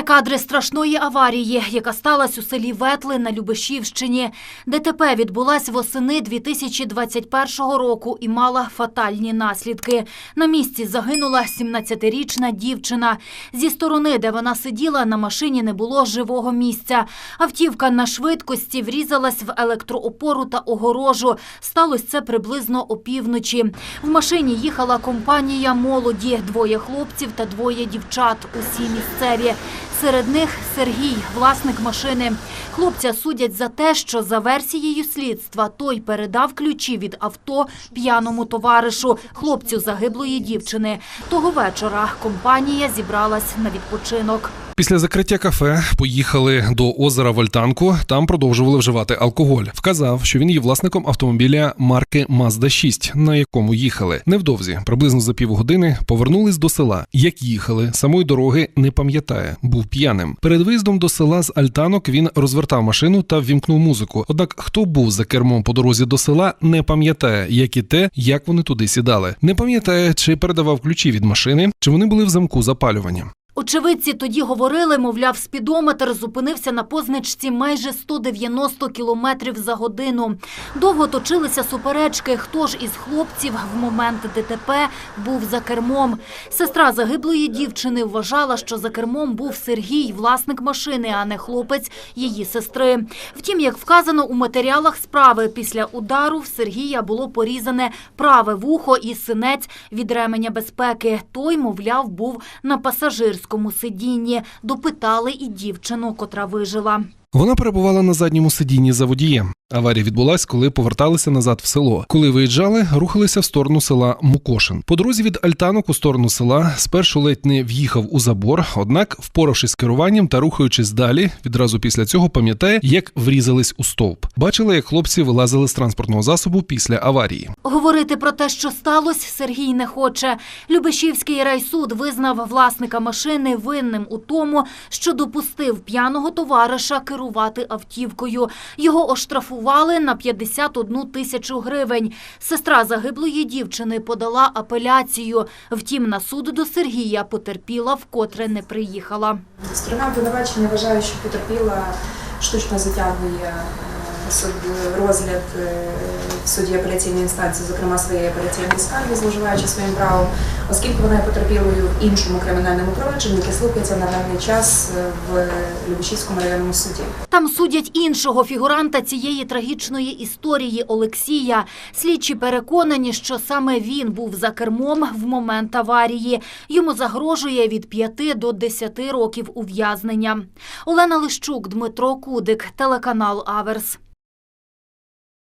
Це кадри страшної аварії, яка сталася у селі Ветли на Любешівщині. ДТП відбулась восени 2021 року і мала фатальні наслідки. На місці загинула 17-річна дівчина. Зі сторони, де вона сиділа, на машині не було живого місця. Автівка на швидкості врізалась в електроопору та огорожу. Сталося це приблизно опівночі. В машині їхала компанія молоді, двоє хлопців та двоє дівчат, усі місцеві. Серед них Сергій, власник машини. Хлопця судять за те, що за версією слідства той передав ключі від авто п'яному товаришу, хлопцю загиблої дівчини. Того вечора компанія зібралась на відпочинок. Після закриття кафе поїхали до озера Вольтанку. Там продовжували вживати алкоголь. Вказав, що він є власником автомобіля марки Mazda 6, на якому їхали. Невдовзі, приблизно за півгодини, повернулись до села. Як їхали, самої дороги не пам'ятає, був п'яним. Перед виїздом до села з Альтанок він розвертав машину та ввімкнув музику. Однак, хто був за кермом по дорозі до села, не пам'ятає, як і те, як вони туди сідали. Не пам'ятає, чи передавав ключі від машини, чи вони були в замку запалювання. Очевидці тоді говорили, мовляв, спідометр зупинився на позначці майже 190 кілометрів за годину. Довго точилися суперечки, хто ж із хлопців в момент ДТП був за кермом. Сестра загиблої дівчини вважала, що за кермом був Сергій, власник машини, а не хлопець її сестри. Втім, як вказано у матеріалах справи, після удару в Сергія було порізане праве вухо і синець від ременя безпеки. Той, мовляв, був на пасажирському сидінні. Допитали і дівчину, котра вижила. Вона перебувала на задньому сидінні за водієм. Аварія відбулась, коли поверталися назад в село. Коли виїжджали, рухалися в сторону села Мукошин. По дорозі від Альтанок у сторону села спершу ледь не в'їхав у забор, однак, впоравшись з керуванням та рухаючись далі, відразу після цього пам'ятає, як врізались у стовп. Бачила, як хлопці вилазили з транспортного засобу після аварії. Говорити про те, що сталося, Сергій не хоче. Любешівський райсуд визнав власника машини винним у тому, що допустив п'яного товариша керувати автівкою. Його оштрафували на 51 тисячу гривень. Сестра загиблої дівчини подала апеляцію. Втім, на суд до Сергія потерпіла, вкотре не приїхала. Сторона обвинувачення вважає, що потерпіла штучно затягує суд розгляд е, в суді апеляційної інстанції, зокрема своєї апеляційної скарги, зловживаючи своїм правом, оскільки вона є потерпілою в іншому кримінальному провадженні, яке слухається на даний час е, в Любешівському районному суді. Там судять іншого фігуранта цієї трагічної історії Олексія. Слідчі переконані, що саме він був за кермом в момент аварії. Йому загрожує від 5 до 10 років ув'язнення. Олена Лищук, Дмитро Кудик, телеканал Аверс.